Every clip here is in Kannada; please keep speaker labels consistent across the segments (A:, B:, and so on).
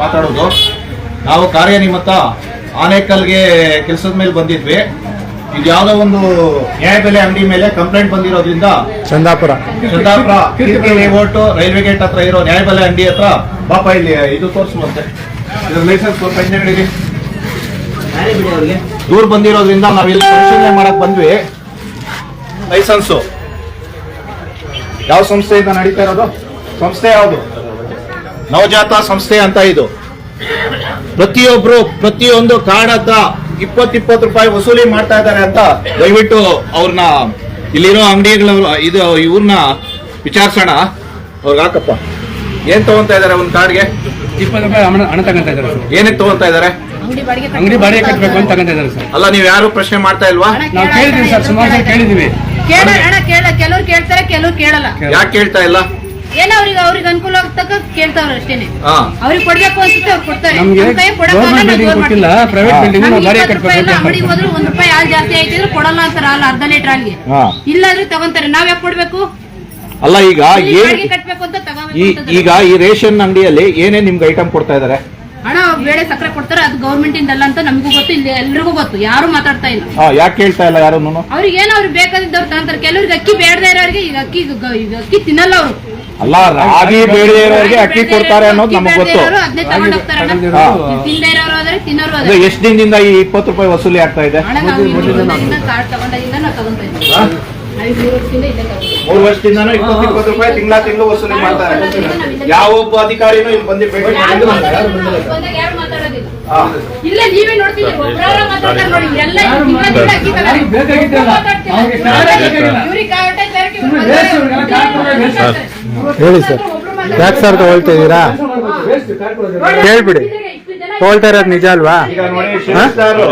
A: ಮಾತಾಡೋದು. ನಾವು ಕಾರ್ಯನಿಮಿತ್ತ ಆನೇಕಲ್ಗೆ ಕೆಲಸದ ಮೇಲೆ ಬಂದಿದ್ವಿ. ಇದು ಯಾವುದೋ ಒಂದು ನ್ಯಾಯಬೆಲೆ ಅಂಗಡಿ ಮೇಲೆ ಕಂಪ್ಲೇಂಟ್ ಬಂದಿರೋದ್ರಿಂದ
B: ಚಂದಾಪುರ.
A: ಚಂದಾಪುರ ಓಟು ರೈಲ್ವೆ ಗೇಟ್ ಹತ್ರ ಇರೋ ನ್ಯಾಯಬೆಲೆ ಅಂಗಡಿ ಹತ್ರ ಪಾಪ ಇಲ್ಲಿ ಇದು ತೋರಿಸುವಂತೆ ಇದ್ರ ಲೈಸೆನ್ಸ್ ಪೆಂಚಣಿಗೆ ದೂರ ಬಂದಿರೋದ್ರಿಂದ ನಾವು ಇಲ್ಲಿ ಪರಿಶೀಲನೆ ಮಾಡಕ್ ಬಂದ್ವಿ. ಲೈಸೆನ್ಸು. ಯಾವ ಸಂಸ್ಥೆಯಿಂದ ನಡೀತಾ ಇರೋದು? ಸಂಸ್ಥೆ ಯಾವುದು? ನವಜಾತ ಸಂಸ್ಥೆ ಅಂತ ಇದು. ಪ್ರತಿಯೊಬ್ರು ಪ್ರತಿಯೊಂದು ಕಾರ್ಡ್ ಹತ್ರ ಇಪ್ಪತ್ತಿಪ್ಪತ್ತು ಇಪ್ಪತ್ತು ರೂಪಾಯಿ ವಸೂಲಿ ಮಾಡ್ತಾ ಇದ್ದಾರೆ ಅಂತ ದಯವಿಟ್ಟು ಅವ್ರನ್ನ ಇಲ್ಲಿರೋ ಅಂಗಡಿಗಳ ಇದು ಇವ್ರನ್ನ ವಿಚಾರಿಸೋಣ. ಅವ್ರಿಗೆ ಹಾಕಪ್ಪ. ಏನ್ ತಗೊಂತಾ ಇದಾರೆ ಒಂದು ಕಾರ್ಡ್ಗೆ?
B: ಇಪ್ಪತ್ತು ರೂಪಾಯಿ ಹಣ ಹಣ ತಗೊಂತ ಇದ್ದಾರೆ
A: ಏನಕ್ಕೆ ತಗೊಂತಾ ಇದಾರೆ?
B: ಅಂಗಡಿ ಬಾಡಿಗೆ ಕಟ್ಟಬೇಕು ಅಂತ ತಗೊಂತ ಇದ್ದಾರೆ ಸರ್.
A: ಅಲ್ಲ ನೀವು ಯಾರು ಪ್ರಶ್ನೆ ಮಾಡ್ತಾ ಇಲ್ವಾ?
B: ನಾವು ಕೇಳಿದ್ವಿ ಸರ್ ಸುಮಾರು ಕೇಳಿದೀವಿ. ಕೇಳಿದ್ವಿ
C: ಕೇಳ ಅಣ್ಣ ಕೇಳ ಕೆಲವ್ರು ಕೇಳ್ತಾರೆ ಕೆಲವ್ರು ಕೇಳಲ್ಲ.
A: ಯಾಕೆ ಕೇಳ್ತಾ ಇಲ್ಲ?
C: ಏನೋ ಅವ್ರಿಗೆ ಅವ್ರಿಗೆ ಅನುಕೂಲ ಆಗ್ತಕ್ಕ ಕೇಳ್ತಾವ್ರ ಅಷ್ಟೇನೆ.
A: ಹಾ.
C: ಅವ್ರಿಗೆ ಕೊಡ್ಬೇಕು ಅನ್ಸುತ್ತೆ ಅವ್ರು ಕೊಡ್ತಾರೆ.
B: ನಮ್ಗೆ
C: ನಮ್ ಕೈಯಾಗ್ ಕೊಡಕ್ಕಾಗಲ್ಲ,
B: ಗೌರ್ಮೆಂಟ್
C: ನಾವು
B: ಬಿಲ್ಡಿಂಗ್
C: ಜೋರ್
B: ಕೊಟ್ಟಿಲ್ಲ
C: ಮಾಡ್ತೀವಿ.
B: ಪ್ರೈವೇಟ್ ಬಿಲ್ಡಿಂಗ್ ನಾವು
C: ನಮ್ಗೆ
B: ಬಾಡಿಗೆ
C: ಇಪ್ಪತ್ತು ರೂಪಾಯಿ ಇಲ್ಲ,
B: ಕಟ್ಟಬೇಕು
C: ಅಂಗಡಿಗೆ ಹೋದ್ರೆ ಒಂದ್ ರೂಪಾಯಿ ಹಾಲು ಜಾಸ್ತಿ ಆಯ್ತಿದ್ರೆ ಕೊಡಲ್ಲ ಅಂತಾರ ಹಾಲು ಅರ್ಧ ಲೀಟರ್ ಹಾಲಿಗೆ.
A: ಹಾ.
C: ಇಲ್ಲಾಂದ್ರೆ ತಗೊಂತಾರೆ. ನಾವ್ ಯಾಕೆ ಕೊಡ್ಬೇಕು?
A: ಅಲ್ಲ ಈಗ
C: ಇಲ್ಲಿ
A: ಏನ್
C: ಬಾಡಿಗೆ ಕಟ್ಬೇಕು ಅಂತ ತಗೋಬೇಕು
A: ಈ
C: ಅಂತ
A: ಈಗ ಈ ರೇಷನ್ ಅಂಗಡಿಯಲ್ಲಿ ಏನೇ ನಿಮ್ಗೆ ಐಟಮ್ ಕೊಡ್ತಾ ಇದಾರೆ?
C: ಹಣ ಬೇಳೆ ಸಕ್ಕರೆ ಕೊಡ್ತಾರೆ ಅದು ಗೌರ್ಮೆಂಟ್ ಇಂದಲ್ಲ ಅಂತ ನಮಗೂ ಗೊತ್ತು ಇಲ್ಲಿ ಎಲ್ರಿಗೂ ಗೊತ್ತು ಯಾರು ಮಾತಾಡ್ತಾ ಇಲ್ಲ.
A: ಹಾ ಯಾಕೆ ಕೇಳ್ತಾ ಇಲ್ಲ ಯಾರು
C: ಅವ್ರಿಗೆ ಏನೋ ಅವ್ರಿಗೆ ಬೇಕಾದಿದ್ದವ್ರು ತಗೊಂತಾರೆ. ಕೆಲವ್ರಿಗೆ ಅಕ್ಕಿ ಬೇಡದೇ ಇರೋರಿಗೆ ಈಗ ಅಕ್ಕಿ ಈಗ ಅಕ್ಕಿ ತಿನ್ನಲ್ಲ ಅವರು.
A: ಅಲ್ಲ ರಾಗಿ ಬೇಡದೇ ಇರೋರಿಗೆ ಅಕ್ಕಿ ಕೊಡ್ತಾರೆ ಅನ್ನೋದು ನಮಗೆ ಗೊತ್ತು. ಅಂದ್ರೆ ಎಷ್ಟು ದಿನದಿಂದ ಈ ಇಪ್ಪತ್ತು ರೂಪಾಯಿ ವಸೂಲಿ ಆಗ್ತಾ ಇದೆ?
C: ಮೂರು ವರ್ಷದಿಂದ
A: ವರ್ಷದಿಂದಾನು ಇಪ್ಪತ್ತು ಇಪ್ಪತ್ತು ರೂಪಾಯಿ ತಿಂಗಳ ತಿಂಗಳು ವಸೂಲಿ ಮಾಡ್ತಾರೆ ಯಾವ ಒಬ್ಬ ಅಧಿಕಾರಿನೂ ಇಲ್ಲಿ ಬಂದು ಭೇಟಿ.
C: ಇಲ್ಲೇ ನೀವೇ ನೋಡ್ತೀವಿ
B: ವೇಸ್ಟ್.
D: ಹೇಳಿ ಸರ್. ಯಾಕೆ ಸರ್ ತಗೊಳ್ತಾ ಇದ್ದೀರಾ? ಕೇಳ್ಬಿಡಿ. ತಗೊಳ್ತಾ ಇರೋದು ನಿಜ ಅಲ್ವಾ?
A: ಈಗ ನೋಡಿ ಶಿವಸ್ತಾರು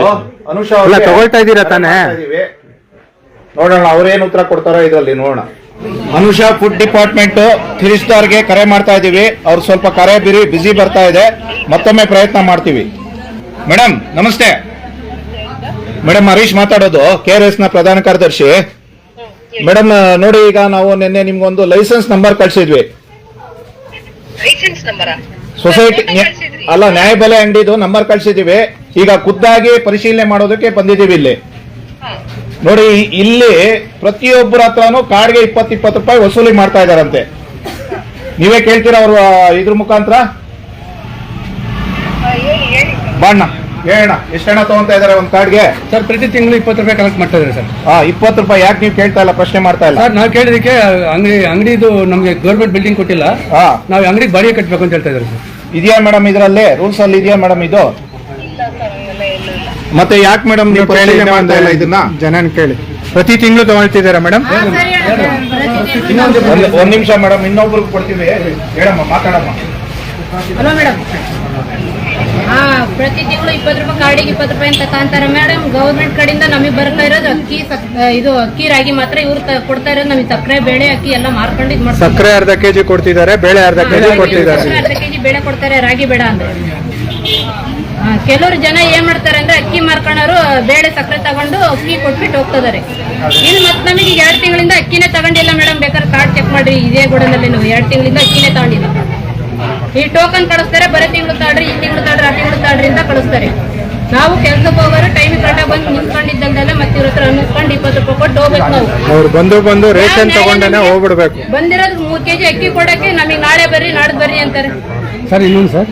A: ಅನುಷಾ
D: ಅಲ್ಲ, ತಗೊಳ್ತಾ ಇದ್ದೀರಾ ತಾನೇ?
A: ಇದೀವಿ. ನೋಡೋಣ ಅವ್ರೇನು ಉತ್ತರ ಕೊಡ್ತಾರೋ ಇದರಲ್ಲಿ ನೋಡೋಣ. ಅನುಷಾ ಫುಡ್ ಡಿಪಾರ್ಟ್ಮೆಂಟ್ ತ್ರೀ ಸ್ಟಾರ್ಗೆ ಕರೆ ಮಾಡ್ತಾ ಇದೀವಿ. ಅವ್ರು ಸ್ವಲ್ಪ ಕರೆ ಬಿರಿ ಬಿಸಿ ಬರ್ತಾ ಇದೆ. ಮತ್ತೊಮ್ಮೆ ಪ್ರಯತ್ನ ಮಾಡ್ತೀವಿ. ಮೇಡಮ್ ನಮಸ್ತೆ. ಮೇಡಮ್ ಹರೀಶ್ ಮಾತಾಡೋದು ಕೆ ಆರ್ ಎಸ್ನ ಪ್ರಧಾನ ಕಾರ್ಯದರ್ಶಿ. ಮೇಡಮ್ ನೋಡಿ ಈಗ ನಾವು ನಿನ್ನೆ ನಿಮ್ಗೊಂದು ಲೈಸೆನ್ಸ್ ನಂಬರ್ ಕಳ್ಸಿದ್ವಿ.
E: ಲೈಸೆನ್ಸ್ ನಂಬರ?
A: ಸೊಸೈಟಿ ಅಲ್ಲ ನ್ಯಾಯಬೆಲೆ ಅಂಗಡಿದು ನಂಬರ್ ಕಳ್ಸಿದೀವಿ ಈಗ ಖುದ್ದಾಗಿ ಪರಿಶೀಲನೆ ಮಾಡೋದಕ್ಕೆ ಬಂದಿದ್ದೀವಿ ಇಲ್ಲಿ. ನೋಡಿ ಇಲ್ಲಿ ಪ್ರತಿಯೊಬ್ಬರ ಹತ್ರನು ಕಾರ್ಡ್ಗೆ ಇಪ್ಪತ್ತು ಇಪ್ಪತ್ತು ರೂಪಾಯಿ ವಸೂಲಿ ಮಾಡ್ತಾ ಇದಾರಂತೆ ನೀವೇ ಕೇಳ್ತೀರಾ ಅವರು ಇದ್ರ ಮುಖಾಂತರ? ಬಾಣ್ಣ. ಹೇಳೋಣ ಎಷ್ಟು ಹಣ ತಗೊಂತಾ ಇದಾರೆ ಒಂದು ಕಾರ್ಡ್ಗೆ
B: ಸರ್ ಪ್ರತಿ ತಿಂಗಳು ಇಪ್ಪತ್ತು ರೂಪಾಯಿ ಕಲೆಕ್ಟ್ ಮಾಡ್ತಾ ಇದ್ದಾರೆ ಸರ್.
A: ಹಾ ಇಪ್ಪತ್ತು ರೂಪಾಯಿ ಯಾಕೆ ನೀವು ಕೇಳ್ತಾ ಇಲ್ಲ ಪ್ರಶ್ನೆ ಮಾಡ್ತಾ ಇಲ್ಲ?
B: ಸರ್ ನಾವು ಕೇಳಿದಕ್ಕೆ ಅಂಗಡಿ ಅಂಗಡಿದು ನಮಗೆ ಗೌರ್ಮೆಂಟ್ ಬಿಲ್ಡಿಂಗ್ ಕೊಟ್ಟಿಲ್ಲ.
A: ಹಾ
B: ನಾವು ಅಂಗಡಿ ಬಾಡಿಗೆ ಕಟ್ಟಬೇಕು ಅಂತ ಹೇಳ್ತಾ ಇದ್ದಾರೆ ಸರ್.
A: ಇದೆಯಾ ಮೇಡಮ್ ಇದರಲ್ಲಿ? ರೂಲ್ಸ್ ಅಲ್ಲಿ ಇದೆಯಾ ಮೇಡಮ್ ಇದು?
E: ಇಲ್ಲ ಸರ್ ಹಂಗೆಲ್ಲ ಇಲ್ಲ ಇಲ್ಲ
A: ಮತ್ತೆ ಯಾಕೆ ಮೇಡಮ್ ನೀವು ಪರಿಶೀಲನೆ ಮಾಡ್ತಾ ಇಲ್ಲ ಇದನ್ನ?
D: ಜನನ್ ಕೇಳಿ. ಪ್ರತಿ ತಿಂಗಳು ತಗೊಳ್ತಿದ್ದೀರಾ ಮೇಡಮ್
A: ಇನ್ನೊಂದು ಒಂದ್ ಒಂದ್ ನಿಮಿಷ ಮೇಡಮ್ ಇನ್ನೊಬ್ರಿಗೆ ಕೊಡ್ತೀವಿ. ಹೇಳಮ್ಮ ಮಾತಾಡಮ್ಮ.
C: ಹಲೋ ಮೇಡಮ್ ಪ್ರತಿ ತಿಂಗಳು ಇಪ್ಪತ್ತು ರೂಪಾಯಿ ಕಾರ್ಡಿಗೆ ಇಪ್ಪತ್ತು ರೂಪಾಯಿ ಅಂತ ತಗೊಂತಾರೆ. ಮೇಡಮ್ ಗೌರ್ಮೆಂಟ್ ಕಡೆಯಿಂದ ನಮಗೆ ಬರ್ತಾ ಇರೋದು ಅಕ್ಕಿ ಇದು ಅಕ್ಕಿ ರಾಗಿ ಮಾತ್ರ ಇವ್ರು ಕೊಡ್ತಾ ಇರೋದು. ನಮಗೆ ಸಕ್ಕರೆ ಬೇಳೆ ಅಕ್ಕಿ ಎಲ್ಲ ಮಾರ್ಕೊಂಡು ಇದು ಮಾಡ್ತಾರೆ.
D: ಸಕ್ಕರೆ ಅರ್ಧ ಕೆಜಿ ಕೊಡ್ತಿದ್ದಾರೆ ಬೇಳೆ ಅರ್ಧ ಕೆಜಿ ಕೊಡ್ತಿದ್ದಾರೆ.
C: ಅರ್ಧ ಕೆಜಿ ಬೇಳೆ ಕೊಡ್ತಾರೆ ರಾಗಿ ಬೇಡ ಅಂದ್ರೆ. ಕೆಲವರು ಜನ ಏನ್ ಮಾಡ್ತಾರೆ ಅಂದ್ರೆ ಅಕ್ಕಿ ಮಾರ್ಕೊಂಡವರು ಬೇಳೆ ಸಕ್ಕರೆ ತಗೊಂಡು ಅಕ್ಕಿ ಕೊಟ್ಬಿಟ್ಟು ಹೋಗ್ತಿದ್ದಾರೆ. ಇನ್ನು ಮತ್ತೆ ನಮಗೆ ಎರಡು ತಿಂಗಳಿಂದ ಅಕ್ಕಿನೇ ತಗೊಂಡಿಲ್ಲ ಮೇಡಮ್ ಬೇಕಾದ್ರೆ ಕಾರ್ಡ್ ಚೆಕ್ ಮಾಡ್ರಿ ಇದೇ ಗೋಡನಲ್ಲಿ ನಾವು. ಎರಡು ತಿಂಗಳಿಂದ ಅಕ್ಕಿನೇ ತಗೊಂಡಿಲ್ಲ. ಈ ಟೋಕನ್ ಕಳಿಸ್ತಾರೆ ಬರೀ ತಿಂಗಳು ತಾಳ್ರಿ ಈ ತಿಂಗಳು ತಾಳ್ರಿ ಆ ತಿಂಗಳು ತಾಡ್ರಿ ಅಂತ ಕಳಿಸ್ತಾರೆ. ನಾವು ಕೆಲ್ಸಕ್ಕೆ ಹೋಗೋರು ಟೈಮ್ ಕರೆಕ್ಟಾಗಿ ಬಂದು ನಿಂತ್ಕೊಂಡಿದ್ದಂಗೆ ಮತ್ತೆ ಇವ್ರ ಹತ್ರ ಅನ್ನಿಸ್ಕೊಂಡು ಇಪ್ಪತ್ತು ರೂಪಾಯಿ ಕೊಟ್ಟು ಹೋಗ್ಬೇಕು ನಾವು.
D: ಅವ್ರು ಬಂದು ಬಂದು ರೇಷನ್ ತಗೊಂಡೇನೆ ಹೋಗ್ಬಿಡ್ಬೇಕು.
C: ಬಂದಿರೋದು ಮೂರ್ ಕೆಜಿ ಅಕ್ಕಿ ಕೊಡಕ್ಕೆ ನಮಗೆ ನಾಳೆ ಬರ್ರಿ ನಾಡ್ದು ಬರ್ರಿ ಅಂತಾರೆ.
B: ಸರ್ ಇನ್ನೊಂದು ಸರ್.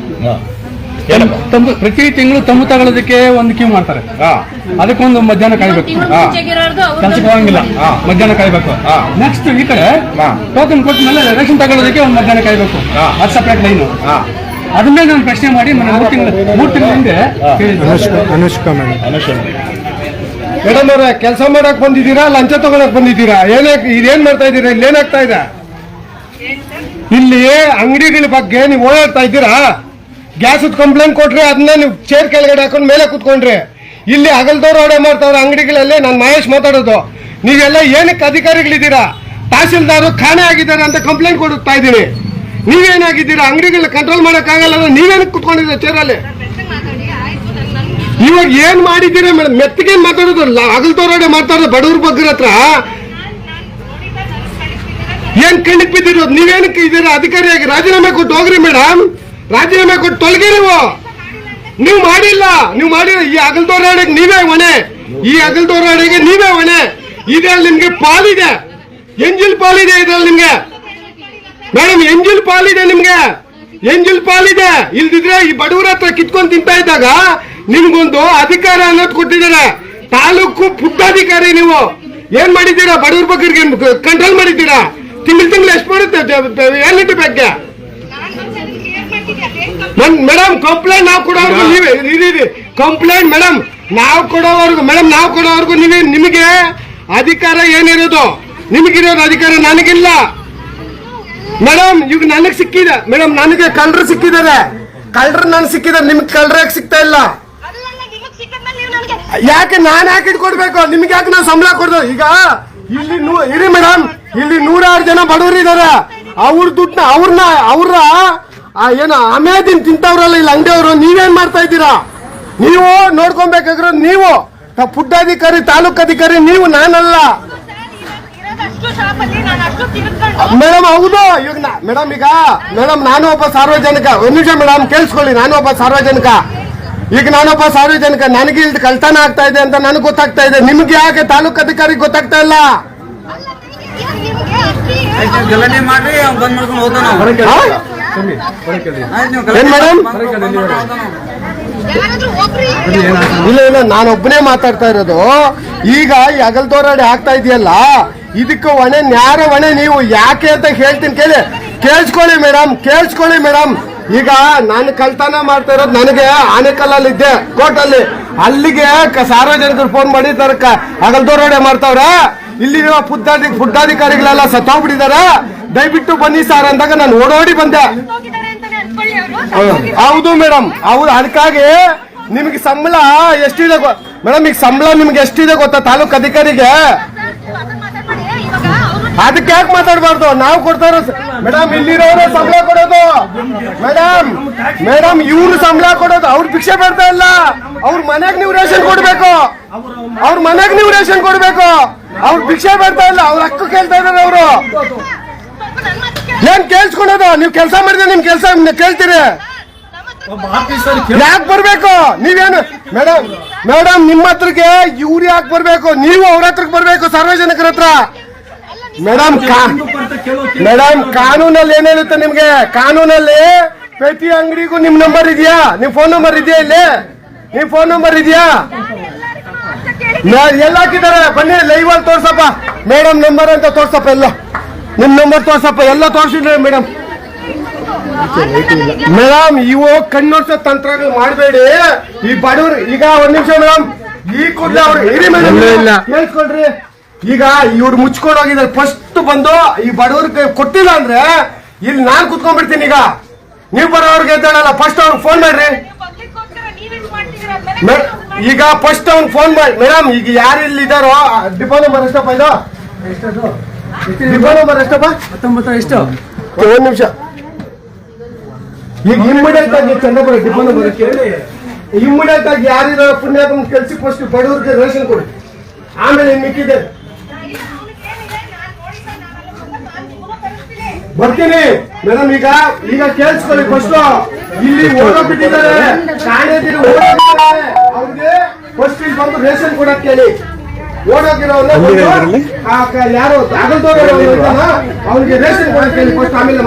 B: ತಂಬು ಪ್ರತಿ ತಿಂಗಳು ತಂಬು ತಗೊಳ್ಳೋದಕ್ಕೆ ಒಂದು ಕ್ಯೂ ಮಾಡ್ತಾರೆ.
A: ಹಾ.
B: ಅದಕ್ಕೊಂದು ಮಧ್ಯಾಹ್ನ ಕಾಯ್ಬೇಕು. ಕೆಲಸಕ್ಕೆ ಹೋಗಂಗಿಲ್ಲ. ಮಧ್ಯಾಹ್ನ ಕಾಯ್ಬೇಕು. ನೆಕ್ಸ್ಟ್ ಈ ಕಡೆ
A: ಹಾ.
B: ಟೋಕನ್ ಕೊಟ್ಟ ಮೇಲೆ ರೇಷನ್ ತಗೊಳ್ಳೋದಕ್ಕೆ ಒಂದು ಮಧ್ಯಾಹ್ನ ಕಾಯ್ಬೇಕು. ಅದು ಸಪ್ರೇಟ್ ಲೈನು
A: ಹಾ.
B: ಅದನ್ನೇ ನಾನು ಪ್ರಶ್ನೆ ಮಾಡಿ ಮೂರು ತಿಂಗಳು ಮೂರು ತಿಂಗಳ ಹಿಂದೆ.
D: ಅನುಷ್ಕಾ ಮೇಡಮ್.
F: ಅವರೇ ಕೆಲಸ ಮಾಡಕ್ ಬಂದಿದ್ದೀರಾ? ಲಂಚ ತಗೊಳಕ್ ಬಂದಿದ್ದೀರಾ? ಏನೇ ಇದೇನ್ ಮಾಡ್ತಾ ಇದ್ದೀರಾ? ಇಲ್ಲಿ ಏನಾಗ್ತಾ ಇದೆ? ಇಲ್ಲಿ ಅಂಗಡಿಗಳ ಬಗ್ಗೆ ನೀವು ಓಡಾಡ್ತಾ ಇದ್ದೀರಾ? ಗ್ಯಾಸ್ ಕಂಪ್ಲೇಂಟ್ ಕೊಟ್ರೆ ಅದನ್ನ ನೀವು ಚೇರ್ ಕೆಳಗಡೆ ಹಾಕೊಂಡು ಮೇಲೆ ಕುತ್ಕೊಂಡ್ರಿ. ಇಲ್ಲಿ ಹಗಲ್ದವ್ರು ಓಡೇ ಮಾಡ್ತಾವ್ರ ಅಂಗಡಿಗಳಲ್ಲಿ, ನಾನು ಮಹೇಶ್ ಮಾತಾಡೋದು. ನೀವೆಲ್ಲ ಏನಕ್ಕೆ ಅಧಿಕಾರಿಗಳಿದ್ದೀರಾ? ತಹಸೀಲ್ದಾರು ಖಾಣೆ ಆಗಿದ್ದಾರೆ ಅಂತ ಕಂಪ್ಲೇಂಟ್ ಕೊಡುತ್ತಾ ಇದ್ದೀನಿ ನೀವೇನಾಗಿದ್ದೀರಾ? ಅಂಗಡಿಗಳನ್ನ ಕಂಟ್ರೋಲ್ ಮಾಡೋಕ್ಕಾಗಲ್ಲ ಅಂದ್ರೆ ನೀವೇನಕ್ಕೆ ಕುತ್ಕೊಂಡಿದ್ದೀರಾ ಚೇರಲ್ಲಿ ಇವಾಗ ಏನ್ ಮಾಡಿದ್ದೀರಾ ಮೇಡಮ್ ಮೆತ್ತಗೆ ಮಾತಾಡೋದು ಹಗಲ್ದವ್ರೋಡೆ ಮಾತಾಡೋದು ಬಡವ್ರ ಬಗ್ಗೆ ಹತ್ರ. ಏನ್ ಕಣ್ಣಿಗೆ ಬಿದ್ದಿರೋದು? ನೀವೇನಕ್ಕೆ ಇದ್ದೀರಾ? ಅಧಿಕಾರಿಯಾಗಿ ರಾಜೀನಾಮೆ ಕೊಟ್ಟು ಹೋಗ್ರಿ ಮೇಡಮ್ ರಾಜೀನಾಮೆ ಕೊಟ್ಟು ತೊಲಗಿ ನೀವು. ನೀವು ಮಾಡಿಲ್ಲ. ನೀವು ಮಾಡಿಲ್ಲ ಈ ಅಗಲ್ದೋರಾಡಿಗೆ ನೀವೇ ಹೊಣೆ. ಈ ಅಗಲ್ದೋರಾಡಿಗೆ ನೀವೇ ಹೊಣೆ. ಇದ್ರಲ್ಲಿ ನಿಮ್ಗೆ ಪಾಲಿದೆ. ಎಂಜಿಲ್ ಪಾಲಿದೆ ಇದ್ರಲ್ಲಿ ನಿಮ್ಗೆ. ಮೇಡಮ್, ಎಂಜಿಲ್ ಪಾಲಿದೆ ನಿಮ್ಗೆ. ಎಂಜಿಲ್ ಪಾಲಿದೆ. ಇಲ್ದಿದ್ರೆ ಈ ಬಡವರ ಹತ್ರ ಕಿತ್ಕೊಂಡು ತಿಂತಾ ಇದ್ದಾಗ ನಿಮ್ಗೊಂದು ಅಧಿಕಾರ ಅನ್ನೋದು ಕೊಟ್ಟಿದ್ದಾರೆ. ತಾಲೂಕು ಪುಟ್ಟಾಧಿಕಾರಿ ನೀವು. ಏನ್ ಮಾಡಿದ್ದೀರಾ? ಬಡವ್ರ ಬಗ್ಗೆ ಕಂಟ್ರೋಲ್ ಮಾಡಿದ್ದೀರಾ? ತಿಂಗಳು ತಿಂಗಳು ಎಷ್ಟು ಮಾಡುತ್ತೆ? ಏನ್ ಲೀಟರ್ ಬಗ್ಗೆ ಮೇಡಮ್ ಕಂಪ್ಲೇಂಟ್ ನಾವು ಕೊಡೋವರೆಗೂ ನೀವೇ ಇದೀರಿ ಕಂಪ್ಲೇಂಟ್ ಮೇಡಮ್ ನಾವು ಕೊಡೋವರೆಗೂ ಮೇಡಮ್ ನಾವು ಕೊಡೋವರೆಗೂ ನೀವೇ ನಿಮಗೆ ಅಧಿಕಾರ ಏನಿರೋದು? ನಿಮಗಿರೋದು ಅಧಿಕಾರ ನನಗಿಲ್ಲ. ಮೇಡಮ್ ಈಗ ನನಗೆ ಸಿಕ್ಕಿದೆ. ಮೇಡಮ್ ನನಗೆ ಕಳ್ಳರು ಸಿಕ್ಕಿದ್ದಾರೆ. ಕಳ್ಳರು ನನಗೆ ಸಿಕ್ಕಿದ್ದಾರೆ. ನಿಮ್ಗೆ ಕಳ್ಳರಾಗಿ ಸಿಗ್ತಾ ಇಲ್ಲ? ಯಾಕೆ ನಾನು ಯಾಕೆ ಇಟ್ಕೊಡ್ಬೇಕು? ನಿಮ್ಗೆ ಯಾಕೆ ನಾವು ಸಂಬಳ ಕೊಡ್ದು? ಈಗ ಇಲ್ಲಿ ಇರಿ ಮೇಡಮ್ ಇಲ್ಲಿ ನೂರಾರು ಜನ ಬಡವರು ಇದಾರೆ ಅವ್ರ ದುಡ್ಡನ್ನ ಅವ್ರನ್ನ ಅವ್ರ ಆ ಏನು ಅಮೇದಿನ್ ತಿಂತವ್ರಲ್ಲ ಇಲ್ಲಿ ಅಂಗಡಿಯವರು ನೀವೇನ್ ಮಾಡ್ತಾ ಇದ್ದೀರಾ? ನೀವು ನೋಡ್ಕೊಬೇಕಾಗಿರೋ ನೀವು. ಫುಡ್ ಅಧಿಕಾರಿ ತಾಲೂಕ್ ಅಧಿಕಾರಿ ನೀವು ನಾನಲ್ಲ. ಮೇಡಮ್ ಹೌದು. ಇವಾಗ ಮೇಡಮ್ ಈಗ ಮೇಡಮ್ ನಾನು ಒಬ್ಬ ಸಾರ್ವಜನಿಕ. ಒಂದ್ ನಿಮಿಷ ಮೇಡಮ್ ಕೇಳಿಸ್ಕೊಳ್ಳಿ. ನಾನು ಒಬ್ಬ ಸಾರ್ವಜನಿಕ. ಈಗ ನಾನೊಬ್ಬ ಸಾರ್ವಜನಿಕ. ನನಗೆ ಇಲ್ಲಿ ಕಳ್ತನ ಆಗ್ತಾ ಇದೆ ಅಂತ ನನಗೆ ಗೊತ್ತಾಗ್ತಾ ಇದೆ. ನಿಮ್ಗೆ ಯಾಕೆ ತಾಲೂಕ್ ಅಧಿಕಾರಿ ಗೊತ್ತಾಗ್ತಾ ಇಲ್ಲ?
G: ಗಲಾಟೆ
F: ಏನ್ ಮೇಡಮ್ ಇಲ್ಲ ಇಲ್ಲ ನಾನು ಒಬ್ಬನೇ ಮಾತಾಡ್ತಾ ಇರೋದು. ಈಗ ಈ ಅಗಲ್ದೋರಾಡಿ ಆಗ್ತಾ ಇದೆಯಲ್ಲ ಇದಕ್ಕೆ ಹೊಣೆ ನ್ಯಾರ ಹೊಣೆ ನೀವು ಯಾಕೆ ಅಂತ ಹೇಳ್ತೀನಿ ಕೇಳಿ. ಕೇಳಿಸ್ಕೊಳ್ಳಿ ಮೇಡಮ್ ಕೇಳಿಸ್ಕೊಳ್ಳಿ ಮೇಡಮ್ ಈಗ ನಾನು ಕಳ್ತನ ಮಾಡ್ತಾ ಇರೋದು ನನಗೆ ಆನೆಕಲ್ಲಲ್ಲಿ ಇದ್ದೆ ಕೋರ್ಟಲ್ಲಿ. ಅಲ್ಲಿಗೆ ಕ- ಸಾರ್ವಜನಿಕರು ಫೋನ್ ಮಾಡಿ ತರ ಅಗಲ್ದೋರಾಡೆ ಮಾಡ್ತಾವ್ರ. ಇಲ್ಲಿರುವ ಪುದ್ದಾಧಿ ಫುಡ್ಡಾಧಿಕಾರಿಗಳೆಲ್ಲ ಸತ್ತೋಗ್ಬಿಟ್ಟಿದಾರ ದಯವಿಟ್ಟು ಬನ್ನಿ ಸರ್ ಅಂದಾಗ ನಾನು ಓಡೋಡಿ ಬಂದೆ. ಹೌದು ಮೇಡಮ್ ಹೌದು ಅದಕ್ಕಾಗಿ ನಿಮ್ಗೆ ಸಂಬಳ ಎಷ್ಟಿದೆ ಮೇಡಮ್ ಈಗ ಸಂಬಳ ನಿಮ್ಗೆ ಎಷ್ಟಿದೆ ಗೊತ್ತಾ ತಾಲೂಕ್ ಅಧಿಕಾರಿಗೆ? ಅದಕ್ಕೆ ಯಾಕೆ ಮಾತಾಡಬಾರ್ದು? ನಾವು ಕೊಡ್ತಾ ಇರೋ ಮೇಡಮ್ ಇಲ್ಲಿರೋರು ಸಂಬಳ ಕೊಡೋದು. ಮೇಡಮ್ ಮೇಡಮ್ ಇವ್ರು ಸಂಬಳ ಕೊಡೋದು. ಅವ್ರ ಭಿಕ್ಷೆ ಬರ್ತಾ ಇಲ್ಲ. ಅವ್ರ ಮನೆಗ್ ನೀವು ರೇಷನ್ ಕೊಡ್ಬೇಕು. ಅವ್ರ ಮನೆಗ್ ನೀವು ರೇಷನ್ ಕೊಡ್ಬೇಕು. ಅವ್ರ ಭಿಕ್ಷೆ ಬರ್ತಾ ಇಲ್ಲ. ಅವ್ರ ಹಕ್ಕು ಕೇಳ್ತಾ ಇದಾರೆ ಅವರು. ಏನ್ ಕೇಳಿಸ್ಕೊಂಡದ ನೀವು ಕೆಲಸ ಮಾಡಿದ್ರೆ ನಿಮ್ ಕೆಲಸ ಕೇಳ್ತೀರಿ. ಯಾಕೆ ಬರ್ಬೇಕು? ನೀವೇನು ಮೇಡಮ್ ಮೇಡಮ್, ನಿಮ್ಮ ಹತ್ರಕ್ಕೆ ಇವ್ರು ಯಾಕೆ ಬರ್ಬೇಕು? ನೀವು ಅವ್ರ ಹತ್ರಕ್ಕೆ ಬರ್ಬೇಕು ಸಾರ್ವಜನಿಕರ ಹತ್ರ. ಮೇಡಮ್ ಮೇಡಮ್, ಕಾನೂನಲ್ಲಿ ಏನ್ ಹೇಳುತ್ತೆ ನಿಮ್ಗೆ? ಕಾನೂನಲ್ಲಿ ಪ್ರತಿ ಅಂಗಡಿಗೂ ನಿಮ್ ನಂಬರ್ ಇದೆಯಾ? ನಿಮ್ ಫೋನ್ ನಂಬರ್ ಇದೆಯಾ ಇಲ್ಲಿ? ನಿಮ್ ಫೋನ್ ನಂಬರ್ ಇದೆಯಾ? ಎಲ್ಲ ಹಾಕಿದ್ದಾರೆ ಬನ್ನಿ ಲೈವ್ ಅಲ್ಲಿ ತೋರ್ಸಪ್ಪ. ಮೇಡಮ್ ನಂಬರ್ ಅಂತ ತೋರ್ಸಪ್ಪ ಎಲ್ಲ. ನಿಮ್ ನಂಬರ್ ತೋರ್ಸಪ್ಪ ಎಲ್ಲ ತೋರ್ಸಿದ್ರೆ ಮೇಡಮ್ ಮೇಡಮ್ ಇವು ಕಣ್ಣೋರ್ಸ ತಂತ್ರಗಳು ಮಾಡಬೇಡಿ. ಈ ಬಡವರು ಈಗ ಒಂದ್ ನಿಮಿಷ ಮೇಡಮ್ ಈ ಕೂಡಲೇ ಅವ್ರು ಇರಿ ಮೇಡಮ್
D: ಇಲ್ಲ, ಇಲ್ಲ.
F: ಕೇಳಿಸ್ಕೊಳ್ರಿ. ಈಗ ಇವ್ರು ಮುಚ್ಕೊಂಡು ಹೋಗಿದ್ದಾರೆ. ಫಸ್ಟ್ ಬಂದು ಈ ಬಡವ್ರಿಗೆ ಕೊಟ್ಟಿಲ್ಲ ಅಂದ್ರೆ ಇಲ್ಲಿ ನಾನ್ ಕುತ್ಕೊಂಡ್ಬಿಡ್ತೀನಿ ಈಗ. ನೀವು ಬರೋರ್ಗೆ ಎದ್ದಾಳಲ್ಲ ಫಸ್ಟ್ ಅವ್ರಿಗೆ ಫೋನ್ ಮಾಡ್ರಿ. ಮೇ- ಈಗ ಫಸ್ಟ್ ಅವ್ನ್ ಫೋನ್ ಮಾಡಿ ಮೇಡಮ್ ಈಗ ಯಾರು ಇಲ್ಲಿ ಇದಾರೋ ಡಿಪೋ ನಂಬರ್ ಎಷ್ಟಪ್ಪ ಇದು? ನಂಬರ್ ಎಷ್ಟಪ್ಪ
B: ಹತ್ತೊಂಬತ್ತು ಎಷ್ಟು?
F: ಒಂದ್ ನಿಮಿಷ. ಈಗ ಇಮ್ಮಿಡಿಯೇಟ್ ಆಗಿ ಚಂದ್ರಪುರ ಡಿಪೋ ನಂಬರ್ ಇಮ್ಮಿಡಿಯೇಟ್ ಆಗಿ ಯಾರಿರೋ ಪುಣ್ಯಾತ್ಮ ಕೆಲ್ಸಿ ಫಸ್ಟ್ ಬಡವ್ರಿಗೆ ರೇಷನ್ ಕೊಡಿ. ಆಮೇಲೆ ಮಿಕ್ಕಿದೆ ಬರ್ತೀನಿ. ಮೇಡಮ್ ಈಗ ಈಗ ಕೇಳಿಸ್ಕೊಳ್ಳಿ ಫಸ್ಟ್ ಇಲ್ಲಿ ಕಾಣೆದಿರು ಓಡೋಗ್ಬಿಟ್ಟಿದ್ದಾರೆ ಅವ್ರಿಗೆ ಫಸ್ಟ್ ಇಲ್ಲಿ ಬಂದು ರೇಷನ್ ಕೊಡಕ್ಕೆ ಕೇಳಿ ಯಾರು ಅವ್ರಿಗೆ ರೇಷನ್ ಫಸ್ಟ್ ಆಮೇಲೆ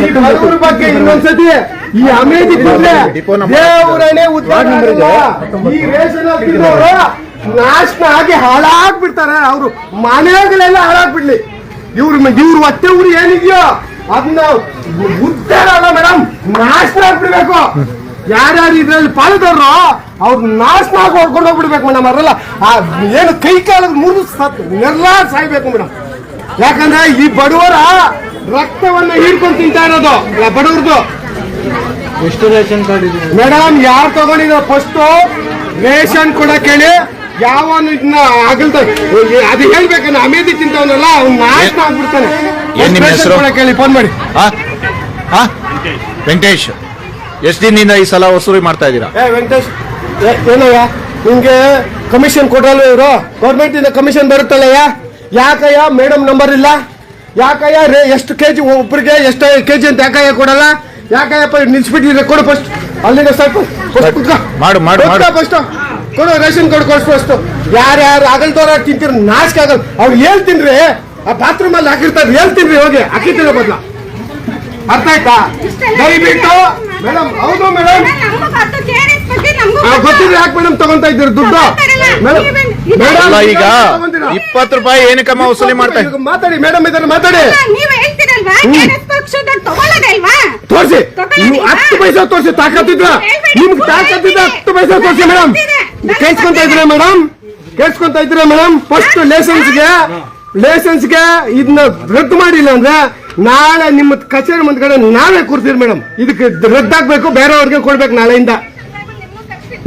F: ಈ ಬಡವ್ರ ಬಗ್ಗೆ ಇನ್ನೊಂದ್ಸತಿ ಈ
A: ಡಿಪೋ ನಂಬರ್
F: ದೇವರನೇ ಉದ್ಧಾರ ಈ ರೇಷನ್ ಹಾಕಿದವರು ನಾಶನ ಆಗಿ ಹಾಳಾಗ್ಬಿಡ್ತಾರೆ. ಅವರು ಮನೆಗಳೆಲ್ಲ ಹಾಳಾಗ್ಬಿಡ್ಲಿ. ಇವ್ರ ಇವ್ರ ಮತ್ತೆ ಊರು ಏನಿದೆಯೋ ಅದನ್ನ ಉದ್ದಾರ ಅಲ್ಲ ಮೇಡಮ್ ನಾಶನ ಆಗ್ಬಿಡ್ಬೇಕು. ಯಾರ್ಯಾರು ಇದ್ರಲ್ಲಿ ಪಾಲ್ದವ್ರು ಅವ್ರ ನಾಶನ ಆಗಿ ಹೊಡ್ಕೊಂಡು ಹೋಗ್ಬಿಡ್ಬೇಕು ಮೇಡಮ್ ಅವರೆಲ್ಲ. ಆ ಏನು ಕೈ ಕಾಲ ಮುರಿದು ಸತ್ ಎಲ್ಲ ಸಾಯ್ಬೇಕು ಮೇಡಮ್. ಯಾಕಂದ್ರೆ ಈ ಬಡವರ ರಕ್ತವನ್ನ ಹೀರ್ಕೊಂಡು ತಿಂತಾ ಇರೋದು ಬಡವ್ರದ್ದು
D: ಎಷ್ಟು ರೇಷನ್ ಕಾರ್ಡ್ ಇದೆ?
F: ಮೇಡಮ್ ಯಾರು ತಗೊಂಡಿದ್ರು ಫಸ್ಟ್ ರೇಷನ್ ಕೂಡ ಕೇಳಿ ಯಾವ ಇದನ್ನ ಆಗಲ್ದ ಅದು ಹೇಳ್ಬೇಕನ್ನ ಅಮೇದಿ ತಿಂತವನಲ್ಲ ಅವ್ನ ನಾಶನ ಆಗ್ಬಿಡ್ತಾನೆ.
A: ಕೇಳಿ
F: ರೇಷನ್ ಫೋನ್ ಮಾಡಿ.
A: ಹಾ ಹಾ ವೆಂಕಟೇಶ್. ಎಷ್ಟು ದಿನದಿಂದ ಈ ಸಲ ವಸೂಲಿ ಮಾಡ್ತಾ ಇದ್ದೀರಾ?
F: ಏ ವೆಂಕಟೇಶ್ ಏನಯ್ಯ ನಿಮಗೆ ಕಮಿಷನ್ ಕೊಡಲ್ವ ಇವರು ಗೌರ್ಮೆಂಟಿಂದ ಕಮಿಷನ್ ಬರುತ್ತಲ್ಲಯ್ಯ ಯಾಕಯ್ಯ ಮೇಡಮ್ ನಂಬರ್ ಇಲ್ಲ ಯಾಕಯ್ಯ ರೇ ಎಷ್ಟು ಕೆ ಜಿ ಒಬ್ಬರಿಗೆ ಎಷ್ಟು ಕೆ ಜಿ ಅಂತ ಯಾಕಯ್ಯ ಕೊಡಲ್ಲ ಯಾಕಯ್ಯಪ್ಪ ನಿಲ್ಸ್ಬಿಟ್ಟಿದ್ರೆ ಕೊಡು ಫಸ್ಟ್ ಅಲ್ಲಿಂದ ಸ್ವಲ್ಪ
A: ಮಾಡು, ಮಾಡು.
F: ಫಸ್ಟ್ ಕೊಡು ರೇಷನ್ ಕಾರ್ಡ್ ಕೊಡಿಸ್ ಫಸ್ಟ್ ಯಾರ್ಯಾರು ತೋರ ತಿಂತೀರ ನಾಚಿಕೆ ಆಗಲ್ಲ ಅವ್ರು ಹೇಳ್ತೀನಿ ಆ ಬಾತ್ರೂಮ್ ಅಲ್ಲಿ ಹಾಕಿರ್ತಾರೆ ಹೇಳ್ತೀನಿ ಹೋಗಿ ಹಾಕಿರ್ತೀರ ಬದಲ ಅರ್ಥ ಆಯ್ತಾ ದಯವಿಟ್ಟು ಮೇಡಮ್ ಹೌದು ಮೇಡಮ್ ಗೊತ್ತಿದ್ರೆ ಯಾಕೆ ಮೇಡಮ್ ತಗೊಂತಾ ಇದ್ದೀರಿ? ದುಡ್ಡು?
A: ಅಲ್ಲ ಈಗ
F: ತಗೊಂತೀರಾ?
A: ಇಪ್ಪತ್ತು ರೂಪಾಯಿ ಏನಕ್ಕಮ್ಮ ವಸೂಲಿ ಮಾಡ್ತಾ ಇದ್ದೀವಿ?
F: ಮಾತಾಡಿ ಮೇಡಮ್ ಇದನ್ನ ಮಾತಾಡಿ.
H: ನೀವ್ ಹೇಳ್ತೀರಲ್ವಾ? ಕೆರೆಸ್ ಪಕ್ಷದಾಗ ತಗೊಳ್ಳೋದಲ್ವಾ
F: ತೋರಿಸಿ. ನೀವು ಹತ್ತು ಪೈಸಾ ತೋರಿಸಿ ತಾಕತ್ತಿದ್ರ? ನಿಮ್ಗೆ ತಾಕತ್ತಿದ್ರೆ. ಹತ್ತು ಪೈಸಾ ತೋರಿಸಿ ಮೇಡಮ್ ಕೇಳಿಸ್ಕೊಂತ ಇದ್ರ ಮೇಡಮ್ ಕೇಳಿಸ್ಕೊಂತ ಇದ್ರ ಮೇಡಮ್ ಫಸ್ಟ್ ಲೈಸೆನ್ಸ್ಗೆ ಲೈಸೆನ್ಸ್ಗೆ ಇದನ್ನ ರದ್ದು ಮಾಡಿಲ್ಲ ಅಂದ್ರೆ ನಾಳೆ ನಿಮ್ಮ ಕಚೇರಿ ಮುಂದ್ಗಡೆ ನಾವೇ ಕೂರ್ತೀರಿ ಮೇಡಮ್ ಇದಕ್ಕೆ ರದ್ದಾಗ್ಬೇಕು ಬೇರೆಯವ್ರಿಗೆ ಕೊಡ್ಬೇಕು ನಾಳೆಯಿಂದ.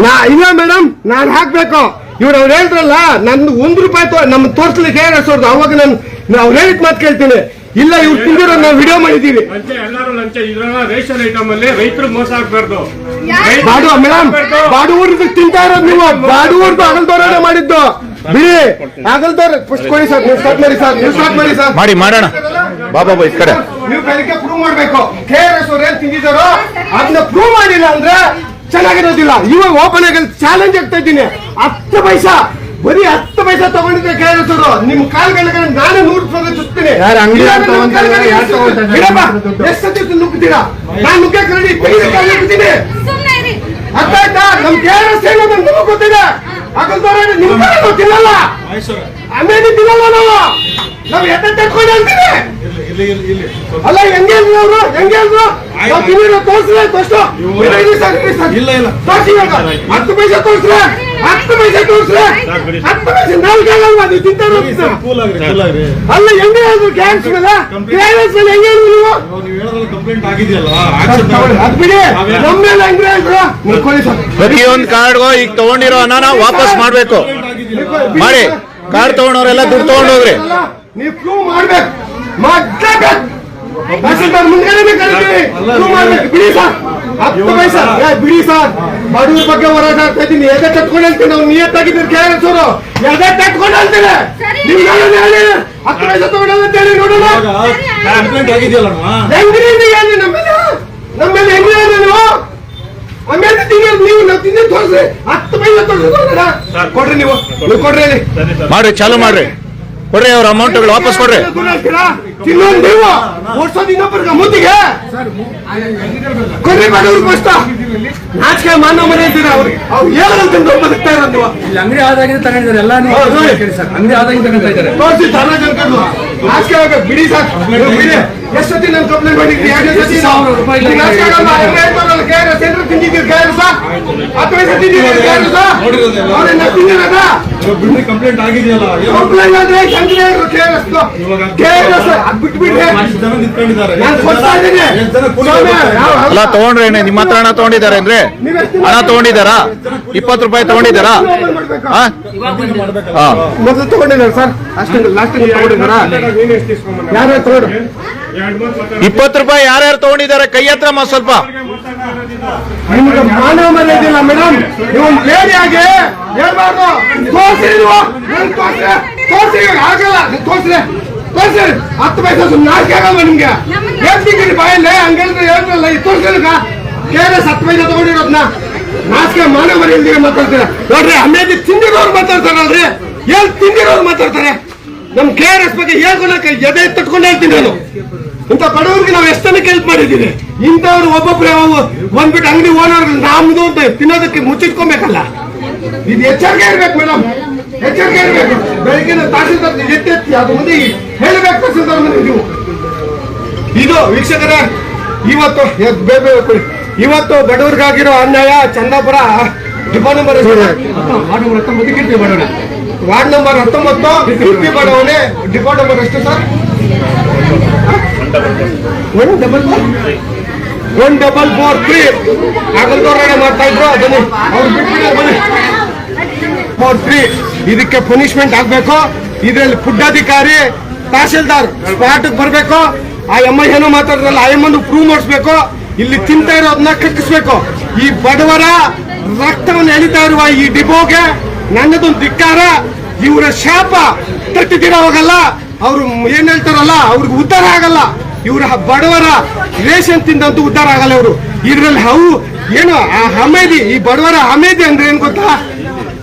F: ನಾ ಇಲ್ಲ ಮೇಡಮ್ ನಾನು ಹಾಕ್ಬೇಕು. ಇವ್ರು ಅವ್ರು ಹೇಳಿದ್ರಲ್ಲ ನಂದು ಒಂದ್ ರೂಪಾಯಿ ತೋ ನಮ್ಮ ತೋರಿಸ್ಲಿಕ್ಕೆ ಅವ್ರದ್ದು ಅವಾಗ ನಾನು ಅವ್ರು ಹೇಳಿದ್ ಮಾತು ಕೇಳ್ತೀನಿ. ಇಲ್ಲ ಇವ್ರು ತಿಂದಿರೋ ನಾವು ವಿಡಿಯೋ
B: ಮಾಡಿದೀವಿ. ಎಲ್ಲರೂ ಲಂಚ. ಇದ್ರಲ್ಲ ರೇಷನ್ ಐಟಮ್ ಅಲ್ಲಿ ರೈತರು ಮೋಸ ಆಗ್ಬಾರ್ದು.
F: ಬಾಡು ಮೇಡಮ್ ಬಾಡುವರ್ದು ತಿಂತಾ ಇರೋದು ನೀವು. ಬಾಡುವರ್ದು ಅಗಲ್ದವ್ರೇ ಮಾಡಿದ್ದು. ಬಿಡಿ. ಅಗಲ್ದವ್ರ ಫಸ್ಟ್ ಕೊಡಿ ಸರ್ ನೀವು ಸ್ಟಾರ್ಟ್ ಮಾಡಿ ಸರ್ ನೀವು ಸ್ಟಾರ್ಟ್ ಮಾಡಿ ಸರ್.
A: ಮಾಡಿ ಮಾಡೋಣ. ಬಾಬಾ ಬಾಯ್ ಕಡೆ.
F: ನೀವು ಬೆಳಿಗ್ಗೆ ಪ್ರೂವ್ ಮಾಡ್ಬೇಕು. ಕೆ ಆರ್ ಎಸ್ ಅವ್ರು ಏನ್ ತಿಂದಿದ್ದಾರೋ ಅದನ್ನ ಪ್ರೂವ್ ಮಾಡಿಲ್ಲ ಅಂದ್ರೆ ಚೆನ್ನಾಗಿರೋದಿಲ್ಲ. ಇವಾಗ ಓಪನ್ ಆಗಿ ಚಾಲೆಂಜ್ ಆಗ್ತಾ ಇದ್ದೀನಿ. ಹತ್ತು ಪೈಸಾ ಬರೀ ಹತ್ತು ಪೈಸಾ ತಗೊಂಡಿದ್ದೆ ಕೇಳಿದ್ರು ನಿಮ್ ಕಾಲ್ಗಳಿಗೆ ನಾನೇ ನೂರು ರೂಪಾಯಿ ಅಂದ್ರೆ
D: ತಗೊಂತಾರೆ,
F: ನಿಮ್ ಎಷ್ಟು ಸತಿ ನಾನು ಅರ್ಥ ಆಯ್ತಾ? ಏನೋ ನಮ್ಗೆ ಗೊತ್ತಿದೆ. ಆಮೇಲೆ ತಿನ್ನಲ್ಲ ನಾವು. ನಾವು ಎತ್ತ ತಟ್ಕೊಂಡು ಇಲ್ಲ ಅಲ್ಲ ಹೆಂಗೆ ಅವರು? ಹೆಂಗೆ ಅಂದ್ರು ತೋರಿಸ್ರೆ ತೋರ್ಸು ಇಲ್ಲ ಇಲ್ಲ ತೋರಿಸಿ ಹತ್ತು ಪೈಸೆ ತೋರಿಸ್ರೆ. ಹತ್ತು ಪೈಸೆ ತೋರಿಸ್ರೆ. ಹತ್ತು ಪೈಸೆ ನಾಲ್ಕು ನೀವು ತಿಂತಾರೋ ಅಲ್ಲ ಹೆಂಗೆ ಹೇಳಿದ್ರು ಕ್ಯಾನ್ಸ್ ಮೇಲೆ? ಕ್ಯಾನ್ಸ್ ಮೇಲೆ ಹೆಂಗೆ ಹೇಳಿದ್ರು ನೀವು?
B: ಕಂಪ್ಲೇಂಟ್ ಆಗಿದೆಯಲ್ಲ
F: ಅದ್ ಬಿಡಿ. ನಮ್ಮ ಮೇಲೆ ಹೆಂಗೆ ಹೇಳಿದ್ರು ನೀವು ಕೊಡಿ ಸರ್.
A: ಪ್ರತಿಯೊಂದು ಕಾರ್ಡ್ಗೂ ಈಗ ತಗೊಂಡಿರೋ ಹಣನ ವಾಪಸ್ ಮಾಡ್ಬೇಕು. ಮಾಡಿ. ಕಾರ್ಡ್ ತಗೊಂಡವ್ರೆಲ್ಲ ದುಡ್ಡು ತಗೊಂಡೋಗ್ರಿ.
F: ನೀವು ಪ್ರೂವ್ ಮಾಡ್ಬೇಕು. ತಹಸೀಲ್ದಾರ್ ಮುಂದ್ಗಡೆನೆ ಕರಿತೀವಿ ಪ್ರೂವ್ ಮಾಡ್ಬೇಕು. ಬಿಡಿ ಸರ್. ಹತ್ತು ಪೈಸಾ. ಏ, ಬಿಡಿ ಸರ್. ಬಡವ್ರ ಬಗ್ಗೆ ಹೋರಾಟ ಆಗ್ತಾ ಇದ್ದೀನಿ. ಎದೆ ತಟ್ಕೊಂಡು ಹೇಳ್ತೀನಿ. ಅವ್ನು ನಿಯತ್ತಾಗಿದ್ದೀನಿ ಕೆ ಆರ್ ಎಸ್ ಅವರು. ಎದೆ ತಟ್ಕೊಂಡು ಹೇಳ್ತೀನಿ. ನೀವು ನಾನು ಹೇಳಿ. ಹತ್ತು ಪೈಸಾ ತಗೊಂಡಲ್ಲ ಅಂತ ಹೇಳಿ ನೋಡೋಣ. ಹೆಂಗ್ರಿ ಹೇಳಿ ನೀವು? ಆಮೇಲೆ ತಿನ್ನೋದು ನೀವು. ನಾವು ತಿಂದು ತೋರಿಸ್ರಿ ಹತ್ತು ಪೈಸಾ ತೋರಿಸಿ. ಕೊಡ್ರಿ ನೀವು. ನೀವು ಕೊಡ್ರಿ ಹೇಳಿ.
A: ಮಾಡ್ರಿ ಚಾಲು ಮಾಡ್ರಿ. ಕೊಡ್ರಿ ಅವ್ರ ಅಮೌಂಟ್ಗಳು ವಾಪಸ್ ಕೊಡ್ರಿ.
F: ಬಡವ್ರಿಗೆ ಕಷ್ಟ ನಾಚಿಕೆ ಮನೆ ಇದ್ದೀರ ಅವ್ರಿಗೆ? ಅವ್ರು ಹೇಳೋದು ತಿಂದು ಬದುಕ್ತಾ ಇರೋದು. ನೀವು
B: ಅಂಗಡಿ ಆದಾಗಿಂದ ತಗೊಂಡಿದ್ದಾರೆ ಎಲ್ಲ ನೀವು
F: ಹೌದು.
B: ಕೇಳಿ ಸರ್. ಅಂಗಡಿ ಆದಾಗಿಂದ ತಗೊಂತಾ ಇದ್ದಾರೆ
F: ತೋರಿಸಿ ಧನ ಜನಕರು ನಾಚಿಕೆ ಆಗ್ಬೇಕು ಬಿಡಿ ಸರ್. ನೀವು ಬಿಡಿ. ಎಷ್ಟು ಸತಿ ನಾನು ಕಂಪ್ಲೇಂಟ್ ಮಾಡಿದ್ರಿ ಎರಡು
B: ಸಾವಿರ ರೂಪಾಯಿ
F: ನಾಚಿಕೆ ಆಗಲ್ಲ ಕೆ ಆರ್ ಎಸ್ ಏನ್ರು ತಿಂದಿದ್ದೀರಿ ಕೆ ಆರ್ ಎಸ್ ಹತ್ತು
B: ಬಿಡ್ರಿ ಕಂಪ್ಲೇಂಟ್ ಆಗಿದೆಯಲ್ಲ
F: ಕಂಪ್ಲೇಂಟ್
B: ಜನ ನಿಂತ್ಕೊಂಡಿದ್ದಾರೆ.
A: ಅಲ್ಲ ತಗೊಂಡ್ರೆ ನಿಮ್ಮ ಹತ್ರ ಹಣ ತಗೊಂಡಿದ್ದಾರೆ ಅಂದ್ರೆ? ಹಣ ತಗೊಂಡಿದ್ದಾರಾ? ಇಪ್ಪತ್ತು ರೂಪಾಯಿ ತಗೊಂಡಿದ್ದಾರಾ? ಹಾ ಹಾ.
F: ಮೊದಲು ತಗೊಂಡಿದ್ದಾರೆ ಸರ್. ಅಷ್ಟೇ ಲಾಸ್ಟ್ ತಗೊಂಡಿದ್ದಾರಾ? ಯಾರು ತಗೊಂಡು?
A: ಇಪ್ಪತ್ತು ರೂಪಾಯಿ ಯಾರ್ಯಾರು ತಗೊಂಡಿದ್ದಾರೆ? ಕೈ ಹತ್ರ ಮ ಸ್ವಲ್ಪ.
F: ನಿಮ್ಗೆ ಮಾನವ ಮರ್ಯಾದೆ ಮೇಡಮ್ ನೀವು ಒಂದು ಲೇಡಿ ಆಗಿ ಹೇಳ್ಬಾರ್ದು. ತೋರಿಸಿ ನೀವು ತೋರ್ಸಿ? ತೋರಿಸಿ ಆಗಲ್ಲ. ನೀವು ತೋರಿಸ್ರಿ ತೋರಿಸಿ. ಹತ್ತು ಪೈಸೆ ಸುಮ್ಮನೆ ನಾಚಿಕೆ ಆಗಲ್ವಾ ನಿಮ್ಗೆ. ಹೇಳ್ತೀನಿ ಬಾಯಲ್ಲಿ? ಹಂಗೇಳಿದ್ರೆ ಹೇಳಿದ್ರಲ್ಲ ಈ ತೋರಿಸಿದ ಕೆ ಆರ್ ಎಸ್ ಹತ್ತು ಪೈಸೆ ತಗೊಂಡಿರೋದ್ನ ನಾಚಿಕೆ ಮಾನವ ಮರ್ಯಾದೆ ಮಾತಾಡ್ತೀರ. ನೋಡ್ರಿ ಆಮೇಲೆ ತಿಂದಿರೋರು ಮಾತಾಡ್ತಾರಲ್ರಿ? ಎಲ್ಲಿ ತಿಂದಿರೋರು ಮಾತಾಡ್ತಾರೆ? ನಮ್ ಕೆ ಆರ್ ಎಸ್ ಬಗ್ಗೆ ಹೇಳ್ಕೊಳಕ್ಕೆ ಎದೆ ತಟ್ಕೊಂಡು ಹೇಳ್ತೀನಿ ನಾನು. ಇಂಥ ಬಡವರಿಗೆ ನಾವು ಎಷ್ಟನ್ನ ಹೆಲ್ಪ್ ಮಾಡಿದ್ದೀನಿ ಇಂಥವ್ರು ಒಬ್ಬೊಬ್ರೆ ಬಂದ್ಬಿಟ್ಟು ಅಂಗಡಿ ಓನರ್ ನಮ್ದು ಅಂತ ತಿನ್ನೋದಕ್ಕೆ ಮುಚ್ಚಿಟ್ಕೊಬೇಕಲ್ಲ. ಇದು ಎಚ್ಚರಿಕೆ ಇರ್ಬೇಕು ಮೇಡಮ್. ಎಚ್ಚರಿಕೆ ಇರ್ಬೇಕು. ಬೆಳಿಗ್ಗೆ ತಹಸೀಲ್ದಾರ್ ಎತ್ತಿ ಅದು ಮುಂದೆ ಹೇಳ್ಬೇಕು ತಹಸೀಲ್ದಾರ್ ಮುಂದೆ ನೀವು. ಇದು ವೀಕ್ಷಕರೇ ಇವತ್ತು ಎ- ಬೇ ಬೇ ಕೊಡಿ. ಇವತ್ತು ಬಡವರಿಗಾಗಿರೋ ಅನ್ಯಾಯ ಚಂದಾಪುರ ಡಿಪೋ ನಂಬರ್
B: ಮಾಡೋಣ
F: ವಾರ್ಡ್ ನಂಬರ್ ಹತ್ತೊಂಬತ್ತು ಉಡುಪಿ ಬಡಾವಣೆ ಡಿಪೋ ನಂಬರ್ ಎಷ್ಟು sir? One double one double four three. ಆಗಲ್ದವ್ರೇ ಮಾಡ್ತಾ ಇದ್ರು ಅದನ್ನು ಅವ್ರು ಬಿಟ್ಬಿಡಿ, ಬನ್ನಿ. ಫೋರ್ ತ್ರೀ ಇದಕ್ಕೆ ಪನಿಷ್ಮೆಂಟ್ ಆಗ್ಬೇಕು. ಇದರಲ್ಲಿ ಫುಡ್ ತಹಶೀಲ್ದಾರ್ ಸ್ಪಾಟ್ ಬರಬೇಕು. ಆ ಎಮ್ಮ ಏನೋ ಮಾತಾಡಿದ್ರಲ್ಲ, ಆ ಎಮ್ಮನ್ನು ಪ್ರೂವ್ ಮಾಡಿಸ್ಬೇಕು. ಇಲ್ಲಿ ತಿಂತಾ ಇರೋದನ್ನ ಕಕ್ಕಿಸ್ಬೇಕು. ಈ ಬಡವರ ರಕ್ತವನ್ನು ಎಳಿತಾ ಇರುವ ಈ ಡಿಪೋಗೆ ನನ್ನದೊಂದು ಧಿಕ್ಕಾರ, ಇವರ ಶಾಪ ತಟ್ಟಿದ್ದೀರ ಹೋಗಲ್ಲ. ಅವರು ಏನ್ ಹೇಳ್ತಾರಲ್ಲ, ಅವ್ರಿಗೆ ಉದ್ಧಾರ ಆಗಲ್ಲ. ಇವ್ರ ಬಡವರ ರೇಷನ್ ತಿಂದಂತೂ ಉದ್ಧಾರ ಆಗಲ್ಲ ಇವರು. ಇದ್ರಲ್ಲಿ ಅವು ಏನು, ಆ ಹಮೇದಿ, ಈ ಬಡವರ ಹಮೇದಿ ಅಂದ್ರೆ ಏನ್ ಗೊತ್ತಾ?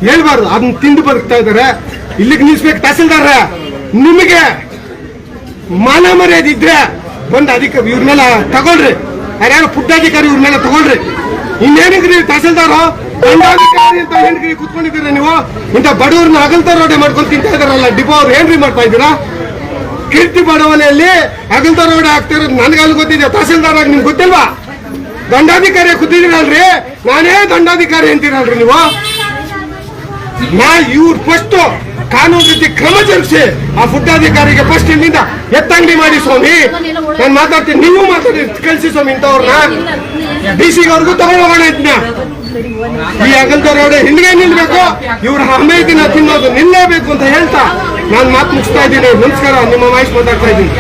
F: ಹೇಳ್ಬಾರ್ದು, ಅದನ್ನ ತಿಂದು ಬದುಕ್ತಾ ಇದಾರೆ ಇಲ್ಲಿಗೆ ನಿಲ್ಸ್ಬೇಕು ತಹಸೀಲ್ದಾರ ನಿಮಗೆ ಮಾನ ಮರ್ಯಾದೆ ಇದ್ರೆ ಬಂದು ಅಧಿಕ ಇವ್ರ ಮೇಲೆ ತಗೊಳ್ರಿ. ಯಾರ್ಯಾರು ಪುಟ್ಟಾಧಿಕಾರಿ ಇವ್ರ ಮೇಲೆ ತಗೊಳ್ರಿ. ಇನ್ನೇನಿದ್ರಿ ತಹಸೀಲ್ದಾರು? ಅಂತ ಏನ್ರಿ ಕುತ್ಕೊಂಡಿದ್ದೀರಾ ನೀವು? ಇಂಥ ಬಡವ್ರನ್ನ ಅಗಲ್ತ ರೋಡೆ ಮಾಡ್ಕೊಂಡು ತಿಂತಾ ಇದಾರಲ್ಲ ಡಿಪೋ ಅವ್ರು ಏನ್ರಿ ಮಾಡ್ತಾ ಇದ್ದೀರಾ? ಕೀರ್ತಿ ಬಡವನೆಯಲ್ಲಿ ಅಗಲ್ತ ರೋಡೆ ಆಗ್ತಾ ಇರೋದು ನನ್ಗಲ್ಲಿ ಗೊತ್ತಿದೆ ತಹಸೀಲ್ದಾರ್ ಆಗಿ ನಿಮ್ಗೆ ಗೊತ್ತಿಲ್ವಾ? ದಂಡಾಧಿಕಾರಿ ಕೂತಿದ್ದೀರಲ್ರಿ? ನಾನೇ ದಂಡಾಧಿಕಾರಿ ಅಂತೀರಲ್ರಿ ನೀವು? ನಾ ಇವ್ರು ಫಸ್ಟ್ ಕಾನೂನು ರೀತಿ ಕ್ರಮ ಜರುಗಿಸಿ ಆ ಫುಡ್ ಅಧಿಕಾರಿಗೆ ಫಸ್ಟ್ ಇಲ್ಲಿಂದ ಎತ್ತಂಗಡಿ ಮಾಡಿ ಸ್ವಾಮಿ. ನಾನು ಮಾತಾಡ್ತೀನಿ ನೀವು ಮಾತಾಡಿ ಕಳಿಸಿ ಸ್ವಾಮಿ ಇಂಥವ್ರನ್ನ. ಡಿ ಸಿ ಅವ್ರಿಗೂ ತಗೊಂಡೋಗೋಣ ಇದನ್ನ ಈ ಅಗಲ್ದವ್ರವ್ರೆ ಹಿಂದೆ ನಿಲ್ಬೇಕು. ಇವ್ರ ಹಮೇದಿನ ತಿನ್ನೋದು ನಿಲ್ಲೇಬೇಕು ಅಂತ ಹೇಳ್ತಾ ನಾನು ಮಾತು ಮುಗಿಸ್ತಾ ಇದ್ದೀನಿ. ನಮಸ್ಕಾರ ನಿಮ್ಮ ವಾಯ್ಸ್ ಮಾತಾಡ್ತಾ ಇದ್ದೀನಿ.